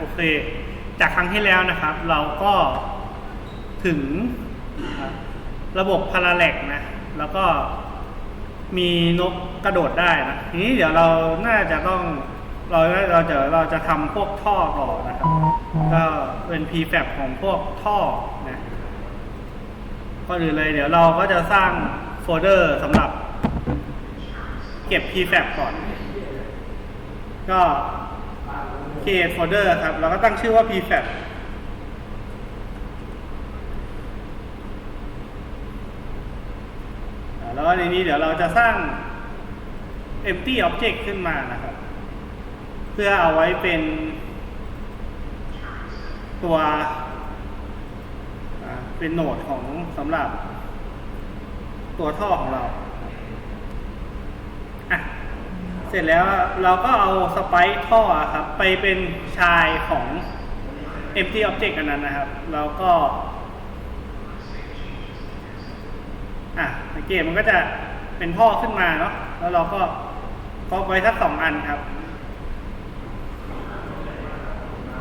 โอเค จากครั้งที่แล้วนะครับ เราก็ถึงระบบพาราแลกนะ แล้วก็มีนกกระโดดได้นะทีนี้เดี๋ยวเราน่าจะต้องเราเราจะเราจะทำพวกท่อต่อนะครับ ก็เป็น prefab ของพวกท่อนะก็อื่นเลยเดี๋ยวเราก็จะสร้างโฟลเดอร์สำหรับเก็บ prefab ก่อน ก็ create folder ครับ แล้วก็ตั้งชื่อว่า prefab แล้วในนี้เดี๋ยวเราจะสร้าง empty object ขึ้นมานะครับ เพื่อเอาไว้เป็นตัวเป็นโหนดของสำหรับตัวท่อของเราอะ เสร็จแล้วเราก็เอาสไปค์ท่อครับไปเป็นชายของ empty object อันนั้นนะครับ แล้วก็อะสังเกตมันก็จะเป็นท่อขึ้นมาเนาะแล้วเราก็ก็ไว้สักสองอันครับ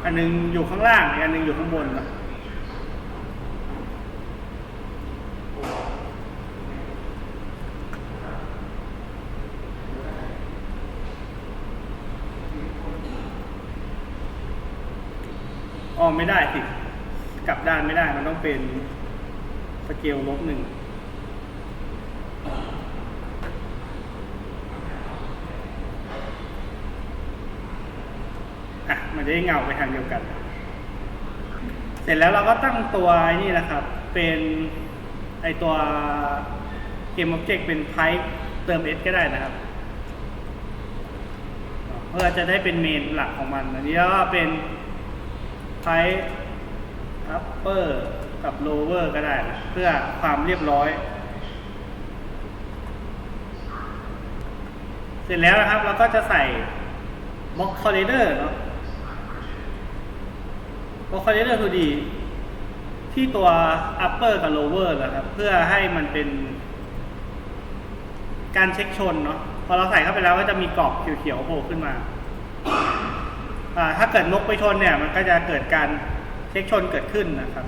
อันหนึงอยู่ข้างล่างอีกอันหนึงอยู่ข้างบนเนาะ อ๋อไม่ได้สิกลับด้านไม่ได้มันต้องเป็นสเกลลบหนึ่งอะมันจะได้เงาไปทางเดียวกัน เสร็จแล้วเราก็ตั้งตัวนี่นะครับ เป็นไอตัวเกม Object เป็น Pipe เติม S ก็ได้นะครับ เพื่อจะได้เป็นเมนหลักของมัน อันนี้ก็เป็น Pipe Upper กับ Lower ก็ได้นะเพื่อความเรียบร้อย เสร็จแล้วนะครับเราก็จะใส่ Box Corridor เนาะบ็อกคอ r เ i อร์ทูดี ที่ตัว upper กับ lower นะครับ เพื่อให้มันเป็น การเช็คชนเนาะพอเราใส่เข้าไปแล้วก็จะมีกรอบเขียวๆโผล่ขึ้นมา ถ้าเกิดนกไปชนเนี่ย มันก็จะเกิดการเช็คชนเกิดขึ้นนะครับ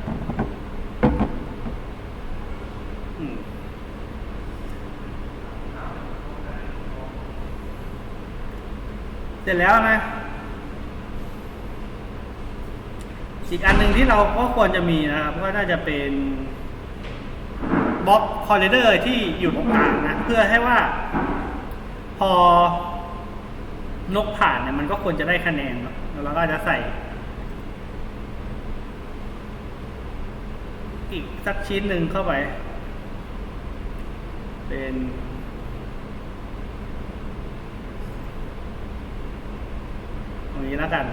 เสร็จแล้วนะ อีกอันหนึ่งที่เราก็ควรจะมีนะครับ ก็น่าจะเป็นบล็อกคอร์เรเดอร์ที่อยู่ตรงกลางนะ เพื่อให้ว่า พอ นกผ่านเนี่ยมันก็ควรจะได้คะแนนเนอะแล้วเราก็จะใส่ อีกสักชิ้นหนึ่งเข้าไป เป็นตรงนี้แล้วกัน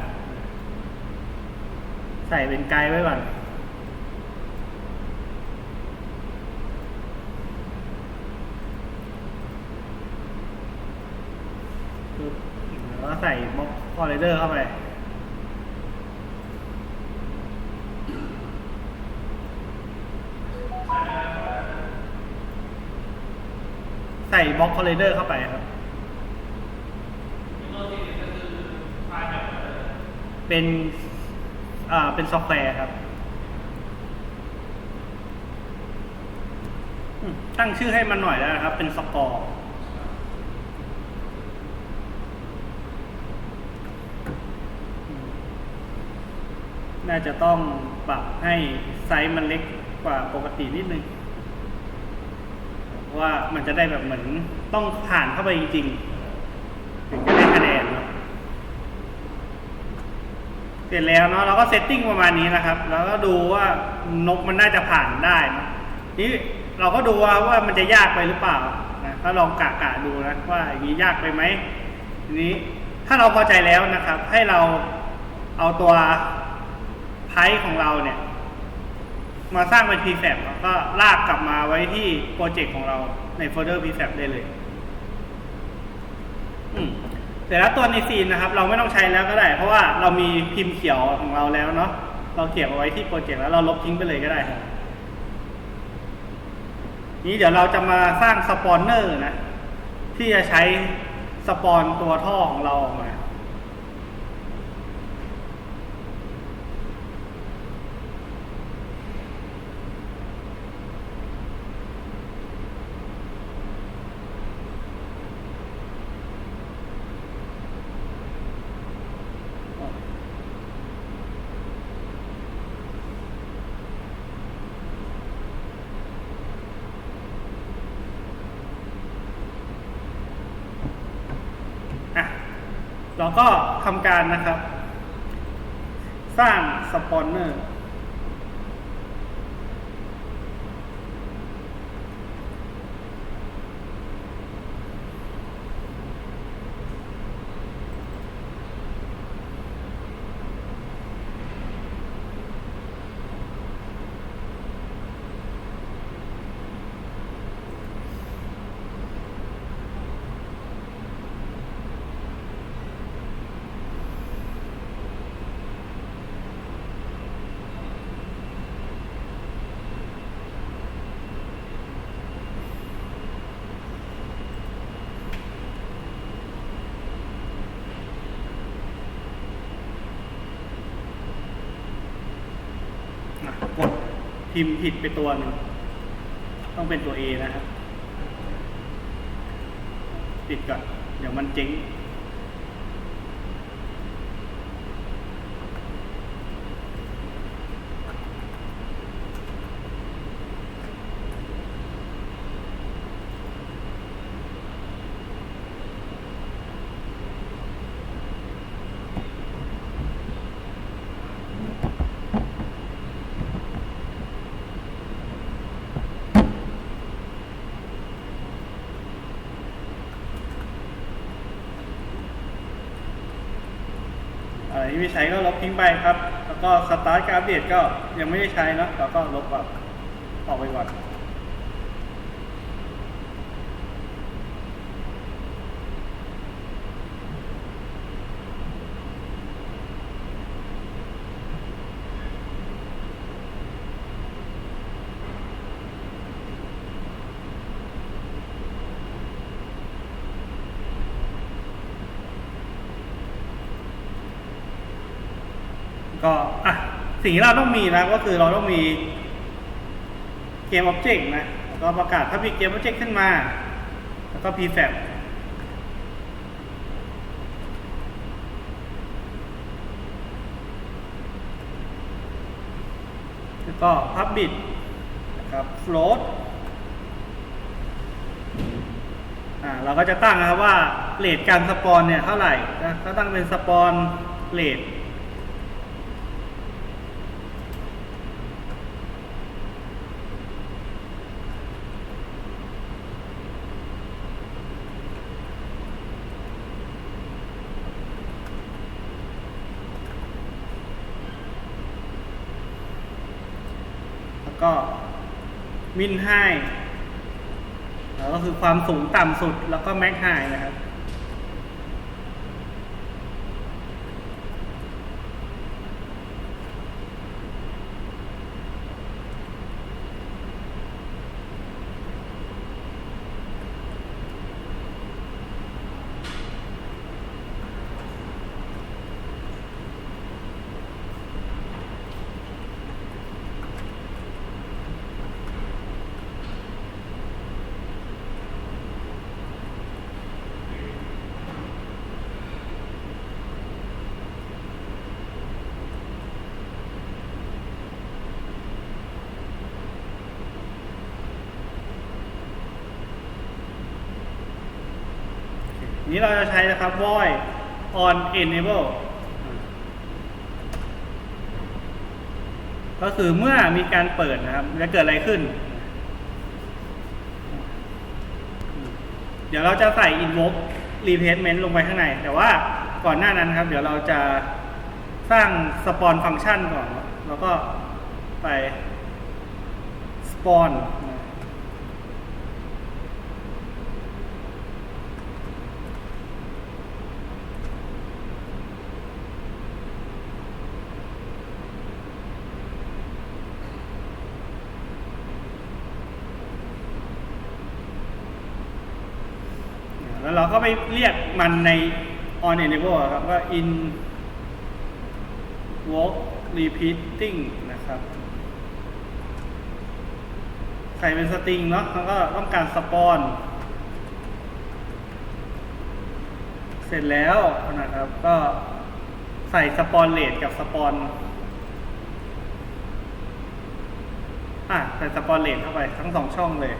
ใส่เป็นไกด์ไว้ก่อน ปึ๊บแล้วก็ใส่บล็ อกคอร์เรเดอร์เข้าไปใส่บล็อกคอร์เรเดอร์เข้าไปครับ เป็น อ่า เป็นซอฟต์แวร์ครับ ตั้งชื่อให้มันหน่อยแล้วนะครับ เป็นสกอร์ น่าจะต้องปรับให้ไซส์มันเล็กกว่าปกตินิดนึงว่ามันจะได้แบบเหมือนต้องผ่านเข้าไปจริงๆ ถึงจะได้คะแนนเนอะเสร็จแล้วเนาะเราก็เซตติ้งประมาณนี้นะครับ แล้วก็ดูว่านกมันน่าจะผ่านได้นะนี่เราก็ดูว่าว่ามันจะยากไปหรือเปล่านะก็ลองกะกะดูนะว่าอย่างนี้ยากไปไหมทีนี้ถ้าเราพอใจแล้วนะครับ ให้เราเอาตัว ไพ่ของเราเนี่ย มาสร้างเป็น prefab แล้วก็ลากกลับมาไว้ที่โปรเจกต์ของเราในโฟลเดอร์ prefab ได้เลยแต่แล้วตัวในซีนนะครับ เราไม่ต้องใช้แล้วก็ได้ เพราะว่าเรามีพิมพ์เขียวของเราแล้วเนาะเราเก็บเอาไว้ที่โปรเจกต์แล้วเราลบทิ้งไปเลยก็ได้ครับนี้เดี๋ยวเราจะมาสร้างสปอนเนอร์นะ ที่จะใช้สปอนตัวท่อของเราออกมา เราก็ทำการนะครับ สร้างสปอนเนอร์ อะกด พิมพ์ผิดไปตัวหนึ่งต้องเป็นตัว A นะครับ ติดก่อน เดี๋ยวมันเจ๊ง ที่ไม่ใช้ก็ลบทิ้งไปครับ แล้วก็สตาร์ทการอัปเดตก็ยังไม่ได้ใช้นะเราก็ลบแบบออกไปก่อน ก็อะสิ่งที่เราต้องมีนะก็คือเราต้องมีเกม Object นะแล้วก็ประกาศถ้ามีเกม Object ขึ้นมา แล้วก็ prefab แล้วก็ public นะครับ float อ่าเราก็จะตั้งนะครับว่าเรทการสปอนเนี่ยเท่าไหร่นะก็ตั้งเป็นสปอนเรท แล้วก็ มินไฮแล้วก็คือความสูงต่ำสุดแล้วก็แม็กไฮนะครับ นี้เราจะใช้นะครับ void on enable ก็คือเมื่อมีการเปิดนะครับ จะเกิดอะไรขึ้น เดี๋ยวเราจะใส่ invoke replacement ลงไปข้างใน แต่ว่าก่อนหน้านั้นครับ เดี๋ยวเราจะสร้าง spawn function ก่อน แล้วก็ไป spawn แล้ว เราก็ไปเรียกมันใน on enable ครับว่า in walk repeating นะครับ ใส่เป็นสตริงเนาะแล้วก็ต้องการสปอนเสร็จแล้วนะครับ ก็ใส่สปอนเลทกับสปอนอะใส่สปอนเลทเข้าไปทั้งสองช่องเลย อ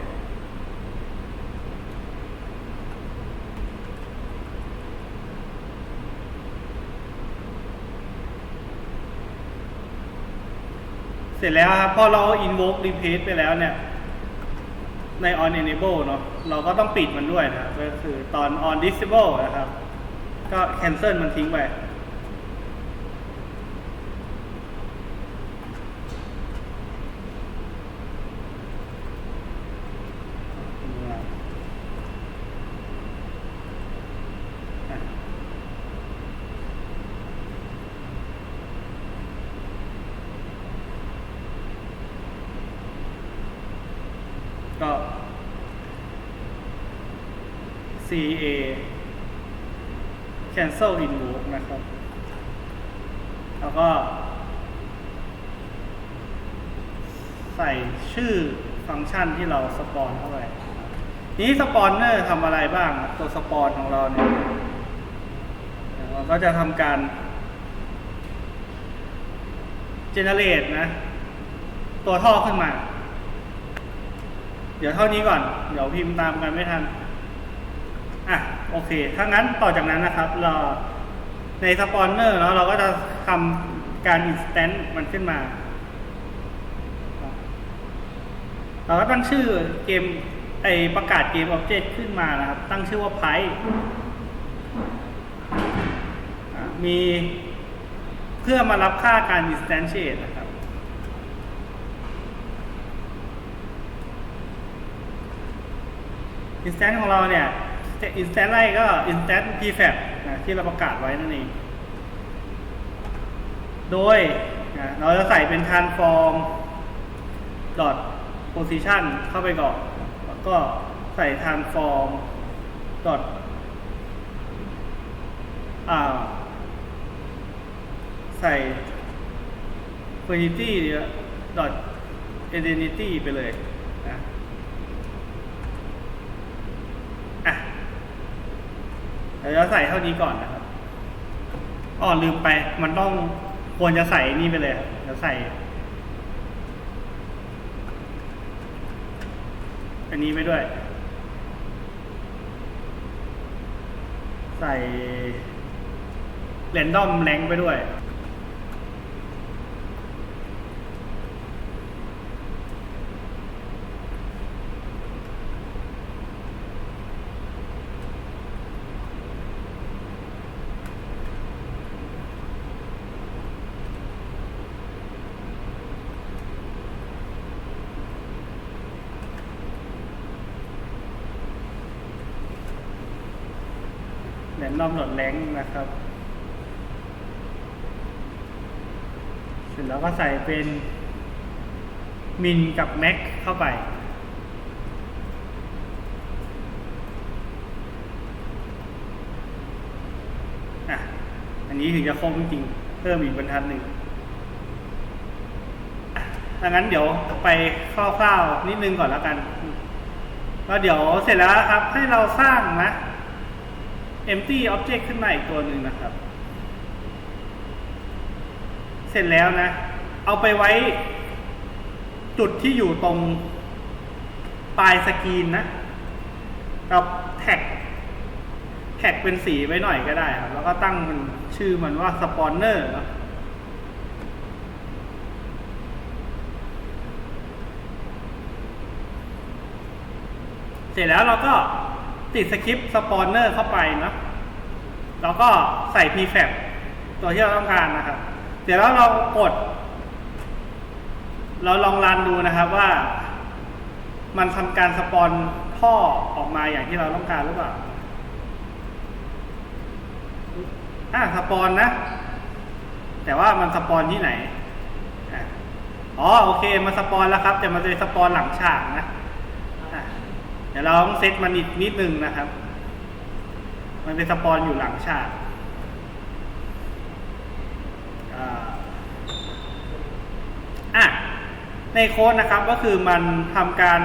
เสร็จแล้วครับพอเรา invoke replace ไปแล้วเนี่ย ใน on enable เนาะเราก็ต้องปิดมันด้วยนะก็คือตอน on disable นะครับ ก็ cancel มันทิ้งไป ก็ CA cancel invoke นะครับ แล้วก็ ใส่ชื่อฟังก์ชันที่เราสปอนเข้าไปนี้สปอนเนอร์ทำอะไรบ้าง ตัวสปอนของเราเนี่ยเราก็จะทำการ generate นะ ตัวท่อขึ้นมา เดี๋ยวเท่านี้ก่อน เดี๋ยวพิมพ์ตามกันไม่ทัน อะ โอเค ถ้างั้นต่อจากนั้นนะครับ เราในสปอนเนอร์แล้วเราก็จะทำการ instant มันขึ้นมา เราก็ตั้งชื่อเกมไอประกาศเกม Object ขึ้นมานะครับ ตั้งชื่อว่า p i มีเพื่อมารับค่าการ instantiate นะครับ instance ของเราเนี่ย instance แรกก็ instance prefab นะที่เราประกาศไว้นั่นเอง โดยนะเราจะใส่เป็น transform dot position เข้าไปก่อน แล้วก็ใส่ transform dot ใส่ quantity dot identity ไปเลยนะอะเดี๋ยวใส่เท่านี้ก่อนนะครับอ๋อลืมไป มันต้องควรจะใส่นี่ไปเลยครับเดี๋ยวใส่ อันนี้ไปด้วย ใส่เรนดอมแรงไปด้วย แรนดอมโหลดแรงนะครับ เสร็จแล้วก็ใส่เป็นมินกับแม็กเข้าไป อะ อันนี้ถึงจะครบจริง เพิ่มอีกบรรทัดหนึ่งดังนั้นเดี๋ยวไปคร่าวๆนิดนึงก่อนแล้วกัน ก็เดี๋ยวเสร็จแล้วครับให้เราสร้างนะ empty object ขึ้นมาอีกตัวหนึ่งนะครับ เสร็จแล้วนะ เอาไปไว้จุดที่อยู่ตรงปลายสกรีนนะเราแท็กแท็กเป็นสีไว้หน่อยก็ได้ครับ แล้วก็ตั้งมันชื่อมันว่าสปอนเนอร์เนาะเสร็จแล้วเราก็ ติดสคริปต์สปอนเนอร์เข้าไปเนาะแล้วก็ใส่ prefab ตัวที่เราต้องการนะครับเดี๋ยวแล้วเรากด เราลองรันดูนะครับว่า มันทำการสปอนท่อออกมาอย่างที่เราต้องการหรือเปล่าอ่าสปอนนะ แต่ว่ามันสปอนที่ไหนอ๋อโอเค มันสปอนแล้วครับ แต่มันจะสปอนหลังฉากนะ ดี๋ยวเราต้องเซตมันอีกนิดนึงนะครับ มันเป็นสปอนอยู่หลังฉากอ่าอะ ในโค้ดนะครับก็คือมันทำการ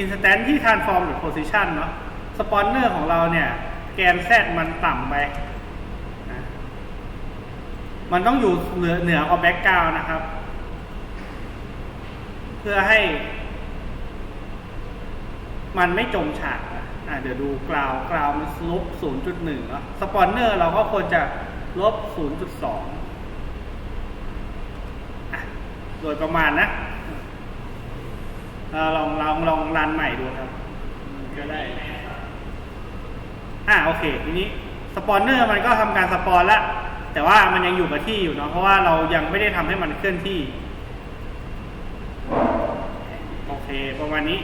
instant ที่ transform หรือ position เนาะสปอนเนอร์ของเราเนี่ย แกน z มันต่ำไปนะมันต้องอยู่เหนือเหนือกว่าแบ็กกราวนะครับ เพื่อให้ มันไม่จมฉากนะอะเดี๋ยวดูกราวกราวมันลบ 0.1เนาะสปอนเนอร์เราก็ควรจะลบ 0.2อะลดยประมาณนะเราลองลองลองรันใหม่ดูครับก็ได้ อ่าโอเค ทีนี้สปอนเนอร์มันก็ทำการสปอนแล้วแต่ว่ามันยังอยู่กับที่อยู่เนาะเพราะว่าเรายังไม่ได้ทำให้มันเคลื่อนที่ โอเค ประมาณนี้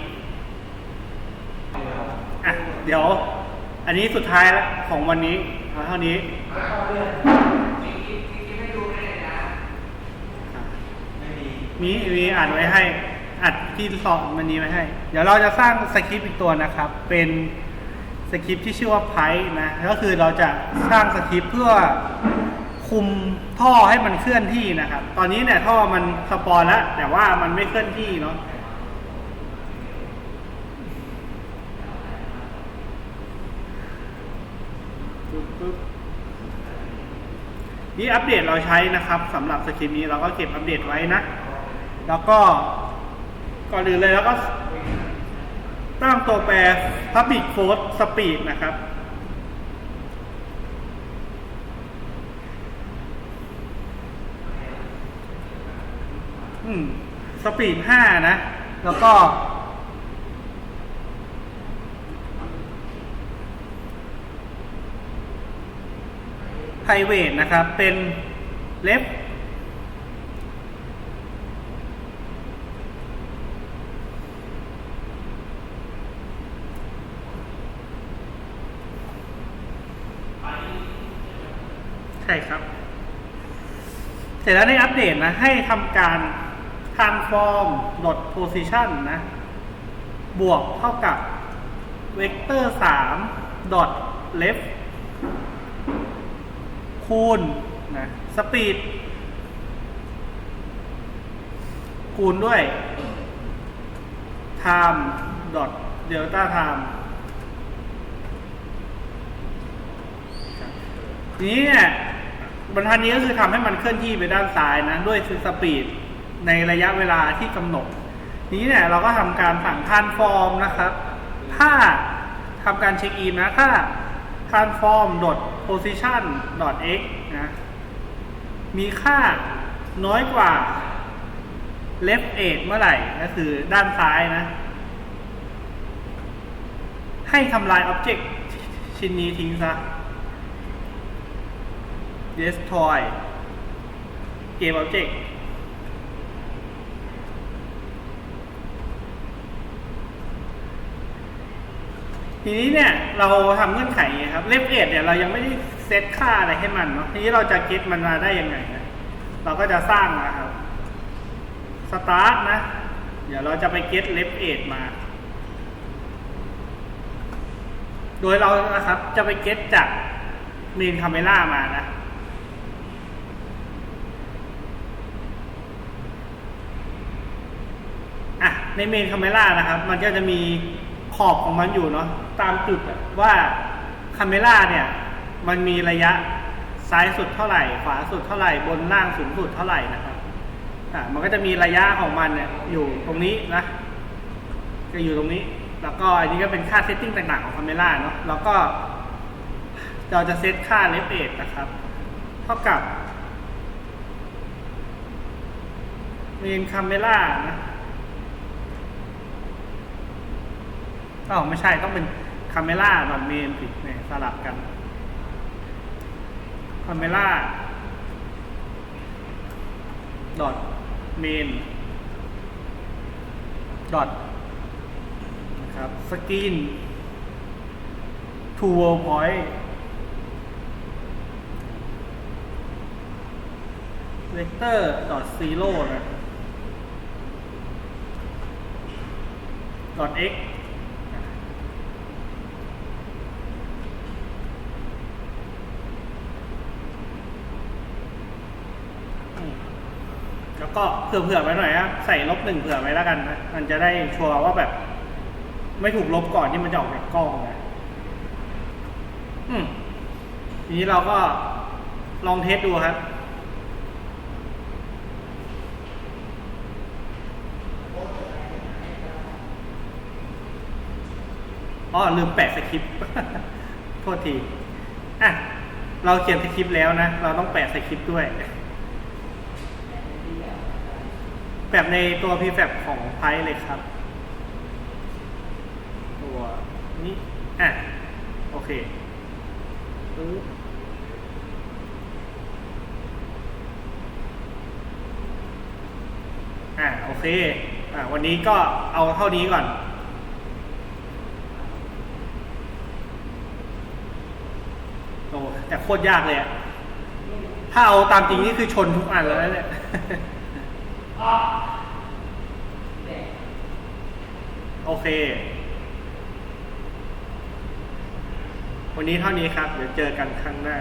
อะ เดี๋ยว อันนี้สุดท้ายแล้วของวันนี้เอาเท่านี้มีมีอัดไว้ให้ อัดที่สอบมันนี้ไว้ให้ เดี๋ยวเราจะสร้างสคริปต์อีกตัวนะครับ เป็นสคริปต์ที่ชื่อว่าไพนะ ก็คือเราจะสร้างสคริปต์เพื่อคุมท่อให้มันเคลื่อนที่นะครับ ตอนนี้เนี่ยท่อมันสปอนแล้วแต่ว่ามันไม่เคลื่อนที่เนาะ ปึ๊บปึ๊บ นี่อัปเดตเราใช้นะครับสำหรับสคริปต์นี้เราก็เก็บอัปเดตไว้นะ แล้วก็ก่อนอื่นเลยแล้วก็ตั้งตัวแปร Public Force Speed นะครับ อืมสปีดห้านะ แล้วก็ ไพรเวทนะครับ เป็นเล็บใช่ครับ เสร็จแล้วในอัปเดตนะ ให้ทำการ transform dot position นะ บวกเท่ากับ vector 3 dot left คูณนะสปีดคูณด้วย time dot delta time ทีนี้เนี่ยบรรทัดนี้ก็คือทำให้มันเคลื่อนที่ไปด้านซ้ายนะ ด้วยสปีดในระยะเวลาที่กำหนด นี้เนี่ยเราก็ทำการสั่ง transform นะครับ ถ้าทำการเช็คอินนะ ถ้า transform position x นะ มีค่าน้อยกว่า left edge เมื่อไหร่ ก็คือด้านซ้ายนะ ให้ทำลาย object ชิ้นนี้ทิ้งซะ destroy game object ทีนี้เนี่ยเราทำเงื่อนไขครับเลฟเอทเนี่ยเรายังไม่ได้เซตค่าอะไรให้มันเนาะทีนี้เราจะเก็ตมันมาได้ยังไงนะเราก็จะสร้างนะครับสตาร์ทนะ เดี๋ยวเราจะไปเก็ตเลฟเอทมา โดยเรานะครับจะไปเก็ตจากเมนคาเมล่ามานะอะในเมนคาเมล่านะครับ มันก็จะมีขอบของมันอยู่เนาะ ตามจุดว่าคาเมล่าเนี่ยมันมีระยะซ้ายสุดเท่าไหร่ ขวาสุดเท่าไหร่ บนล่างสูงสุดเท่าไหร่นะครับอะมันก็จะมีระยะของมันเนี่ยอยู่ตรงนี้นะจะอยู่ตรงนี้ แล้วก็อันนี้ก็เป็นค่าเซตติ้งต่างๆของคาเมล่าเนาะแล้วก็เราจะเซตค่าเลฟเอทนะครับ เท่ากับเมนคาเมล่านะอ๋อไม่ใช่ต้องเป็น คาเมล่าดอทเมนผิดเนี่ยสลับกันคาเมล่าดอทเมนดอทนะครับสกรีน to world point vector dot zero นะ dot x อืมแล้ว ก็เผื่อๆไว้หน่อยนะใส่ลบหนึ่งเผื่อไว้แล้วกันนะมันจะได้ชัวร์ว่าแบบ ไม่ถูกลบก่อนที่มันจะออกจากกล้องนะอืมทีนี้เราก็ลองเทสดูครับอ๋อลืมแปะสคริปต์โทษทีอะเราเขียนสคริปต์แล้วนะ เราต้องแปะสคริปต์ด้วย แบบในตัว prefab ของไพเลยครับ ตัวนี้อะโอเคปึ๊บอะโอเคอะวันนี้ก็เอาเท่านี้ก่อนโอ้แต่โคตรยากเลยอะถ้าเอาตามจริงนี่คือชนทุกอันแล้วนะเนี่ย โอเค วันนี้เท่านี้ครับ เดี๋ยวเจอกันครั้งหน้า